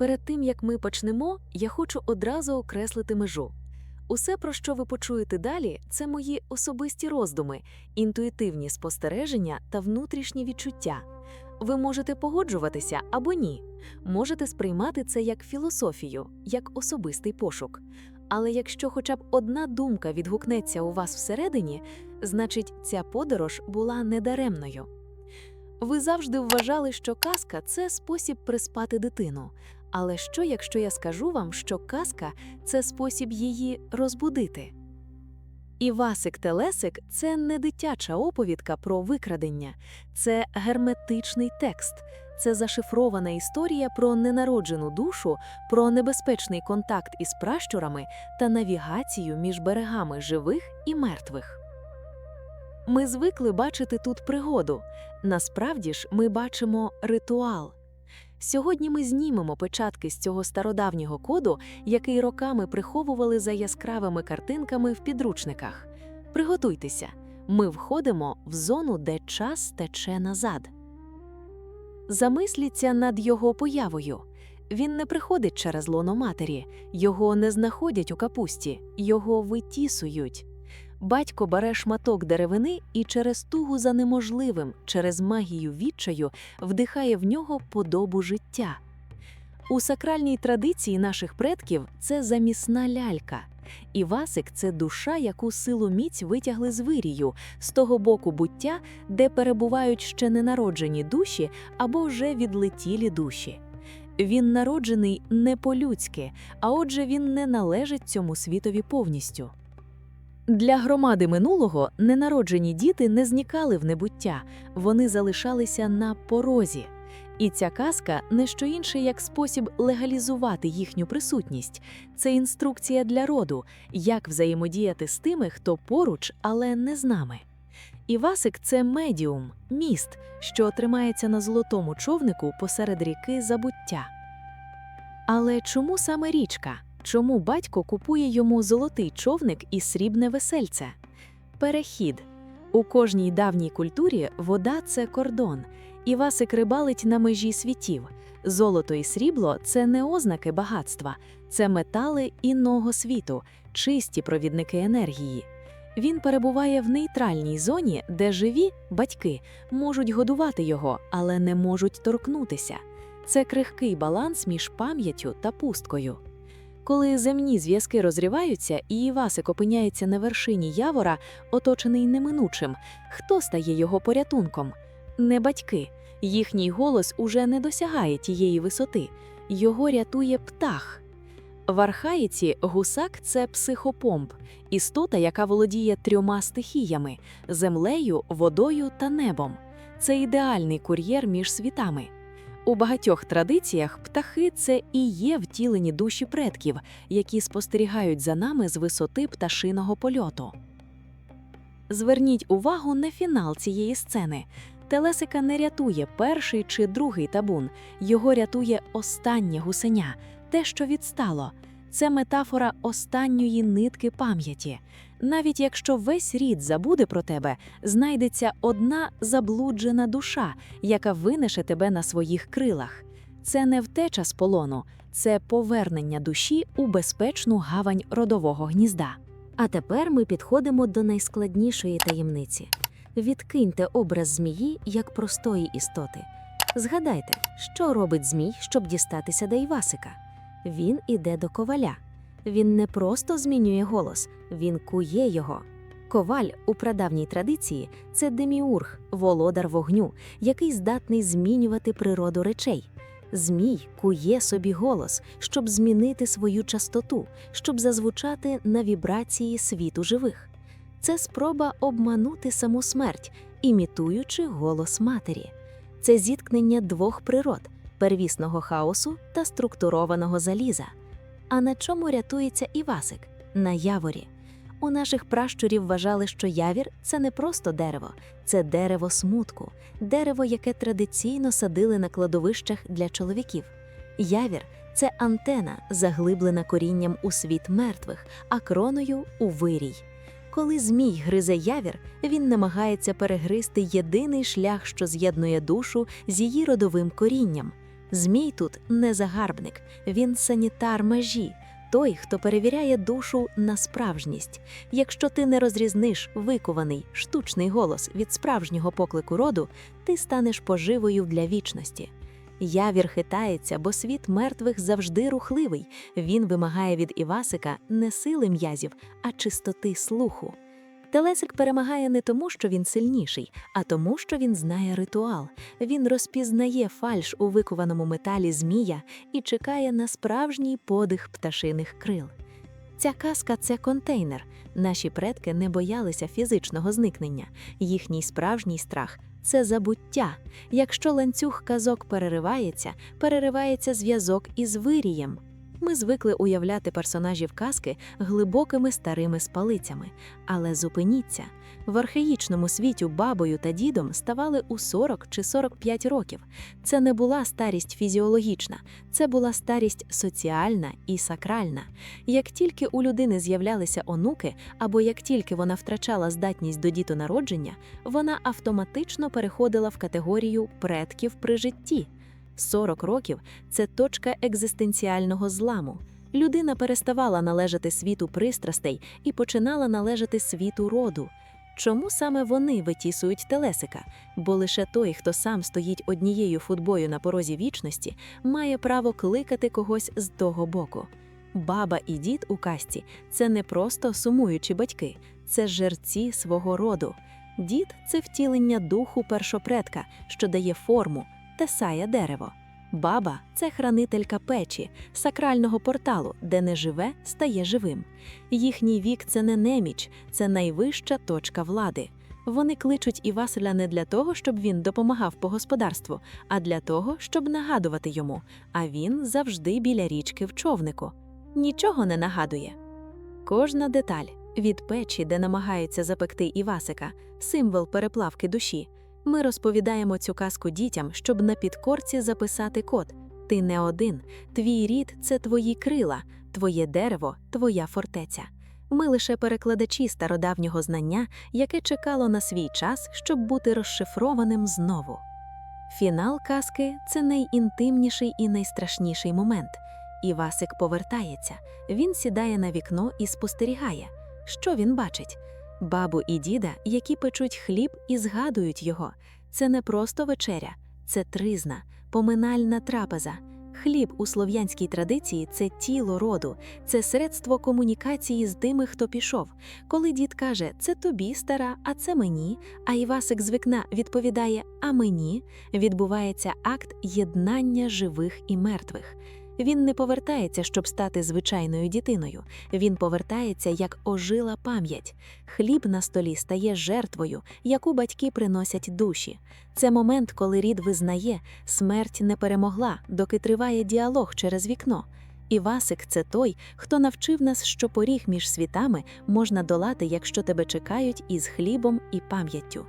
Перед тим як ми почнемо, я хочу одразу окреслити межу. Усе, про що ви почуєте далі, це мої особисті роздуми, інтуїтивні спостереження та внутрішні відчуття. Ви можете погоджуватися або ні, можете сприймати це як філософію, як особистий пошук. Але якщо хоча б одна думка відгукнеться у вас всередині, значить ця подорож була недаремною. Ви завжди вважали, що казка це спосіб приспати дитину. Але що, якщо я скажу вам, що казка це спосіб її розбудити? Івасик Телесик це не дитяча оповідка про викрадення, це герметичний текст, це зашифрована історія про ненароджену душу, про небезпечний контакт із пращурами та навігацію між берегами живих і мертвих. Ми звикли бачити тут пригоду. Насправді ж ми бачимо ритуал. Сьогодні ми знімемо печатки з цього стародавнього коду, який роками приховували за яскравими картинками в підручниках. Приготуйтеся, ми входимо в зону, де час тече назад. Замисліться над його появою. Він не приходить через лоно матері, його не знаходять у капусті, його витісують. Батько бере шматок деревини і через тугу за неможливим, через магію відчаю вдихає в нього подобу життя. У сакральній традиції наших предків це замісна лялька. Івасик це душа, яку силу міць витягли з вирію, з того боку буття, де перебувають ще ненароджені душі або вже відлетілі душі. Він народжений не по-людськи, а отже, він не належить цьому світові повністю. Для громади минулого ненароджені діти не зникали в небуття, вони залишалися на порозі. І ця казка не що інше, як спосіб легалізувати їхню присутність. Це інструкція для роду, як взаємодіяти з тими, хто поруч, але не з нами. Івасик це медіум, міст, що тримається на золотому човнику посеред ріки забуття. Але чому саме річка? Чому батько купує йому золотий човник і срібне весельце? Перехід. У кожній давній культурі вода це кордон. Івасик рибалить на межі світів. Золото і срібло це не ознаки багатства, це метали інного світу, чисті провідники енергії. Він перебуває в нейтральній зоні, де живі батьки можуть годувати його, але не можуть торкнутися. Це крихкий баланс між пам'яттю та пусткою. Коли земні зв'язки розриваються і Івасик опиняється на вершині явора, оточений неминучим, хто стає його порятунком? Не батьки. Їхній голос уже не досягає тієї висоти, його рятує птах. В архаїці гусак це психопомп, істота, яка володіє трьома стихіями землею, водою та небом. Це ідеальний кур'єр між світами. У багатьох традиціях птахи це і є втілені душі предків, які спостерігають за нами з висоти пташиного польоту. Зверніть увагу на фінал цієї сцени. Телесика не рятує перший чи другий табун, його рятує останнє гусеня, те, що відстало. Це метафора останньої нитки пам'яті. Навіть якщо весь рід забуде про тебе, знайдеться одна заблуджена душа, яка винесе тебе на своїх крилах. Це не втеча з полону, це повернення душі у безпечну гавань родового гнізда. А тепер ми підходимо до найскладнішої таємниці. Відкиньте образ змії як простої істоти. Згадайте, що робить змій, щоб дістатися до Івасика. Він іде до коваля. Він не просто змінює голос, він кує його. Коваль у прадавній традиції це деміург, володар вогню, який здатний змінювати природу речей. Змій кує собі голос, щоб змінити свою частоту, щоб зазвучати на вібрації світу живих. Це спроба обманути саму смерть, імітуючи голос матері. Це зіткнення двох природ первісного хаосу та структурованого заліза. А на чому рятується Івасик? На яворі. У наших пращурів вважали, що явір це не просто дерево, це дерево смутку, дерево, яке традиційно садили на кладовищах для чоловіків. Явір це антена, заглиблена корінням у світ мертвих, а кроною у вирій. Коли змій гризе явір, він намагається перегризти єдиний шлях, що з'єднує душу з її родовим корінням. Змій тут не загарбник, він санітар межі, той, хто перевіряє душу на справжність. Якщо ти не розрізниш викований штучний голос від справжнього поклику роду, ти станеш поживою для вічності. Явір хитається, бо світ мертвих завжди рухливий. Він вимагає від Івасика не сили м'язів, а чистоти слуху. Телесик перемагає не тому, що він сильніший, а тому, що він знає ритуал. Він розпізнає фальш у викованому металі змія і чекає на справжній подих пташиних крил. Ця казка це контейнер. Наші предки не боялися фізичного зникнення. Їхній справжній страх це забуття. Якщо ланцюг казок переривається, переривається зв'язок із вирієм. Ми звикли уявляти персонажів казки глибокими старими спалицями, але зупиніться. В архаїчному світі бабою та дідом ставали у 40 чи 45 років. Це не була старість фізіологічна, це була старість соціальна і сакральна. Як тільки у людини з'являлися онуки, або як тільки вона втрачала здатність до дітонародження, вона автоматично переходила в категорію предків при житті. 40 років це точка екзистенціального зламу. Людина переставала належати світу пристрастей і починала належати світу роду. Чому саме вони витісують телесика? Бо лише той, хто сам стоїть однією футбою на порозі вічності, має право кликати когось з того боку. Баба і дід у касті це не просто сумуючі батьки, це жерці свого роду. Дід це втілення духу першопредка, що дає форму, тесає дерево. Баба це хранителька печі, сакрального порталу, де не живе, стає живим. Їхній вік це не неміч, це найвища точка влади. Вони кличуть Івасиля не для того, щоб він допомагав по господарству, а для того, щоб нагадувати йому. А він завжди біля річки в човнику. Нічого не нагадує. Кожна деталь від печі, де намагаються запекти Івасика, символ переплавки душі. Ми розповідаємо цю казку дітям, щоб на підкорці записати код. Ти не один, твій рід це твої крила, твоє дерево, твоя фортеця. Ми лише перекладачі стародавнього знання, яке чекало на свій час, щоб бути розшифрованим знову. Фінал казки це найінтимніший і найстрашніший момент. Івасик повертається, він сідає на вікно і спостерігає. Що він бачить? Бабу і діда, які печуть хліб і згадують його. Це не просто вечеря, це тризна, поминальна трапеза. Хліб у слов'янській традиції це тіло роду, це средство комунікації з тими, хто пішов. Коли дід каже це тобі, стара, а це мені, а Івасик з вікна відповідає А мені, відбувається акт єднання живих і мертвих. Він не повертається, щоб стати звичайною дітиною. Він повертається як ожила пам'ять. Хліб на столі стає жертвою, яку батьки приносять душі. Це момент, коли рід визнає, смерть не перемогла, доки триває діалог через вікно. Івасик це той, хто навчив нас, що поріг між світами можна долати, якщо тебе чекають із хлібом і пам'яттю.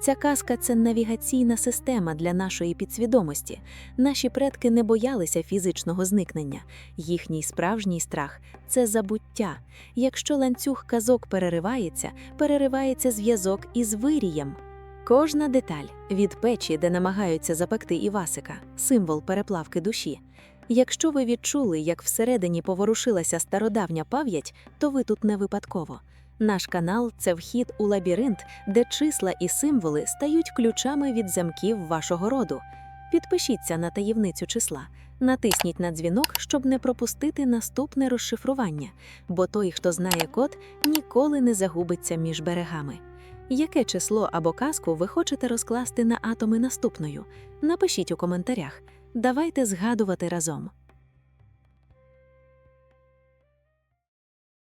Ця казка це навігаційна система для нашої підсвідомості. Наші предки не боялися фізичного зникнення. Їхній справжній страх це забуття. Якщо ланцюг казок переривається, переривається зв'язок із вирієм. Кожна деталь від печі, де намагаються запекти Івасика, символ переплавки душі. Якщо ви відчули, як всередині поворушилася стародавня пам'ять, то ви тут не випадково. Наш канал це вхід у лабіринт, де числа і символи стають ключами від замків вашого роду. Підпишіться на таємницю числа, натисніть на дзвінок, щоб не пропустити наступне розшифрування, бо той, хто знає код, ніколи не загубиться між берегами. Яке число або казку ви хочете розкласти на атоми наступною? Напишіть у коментарях. Давайте згадувати разом.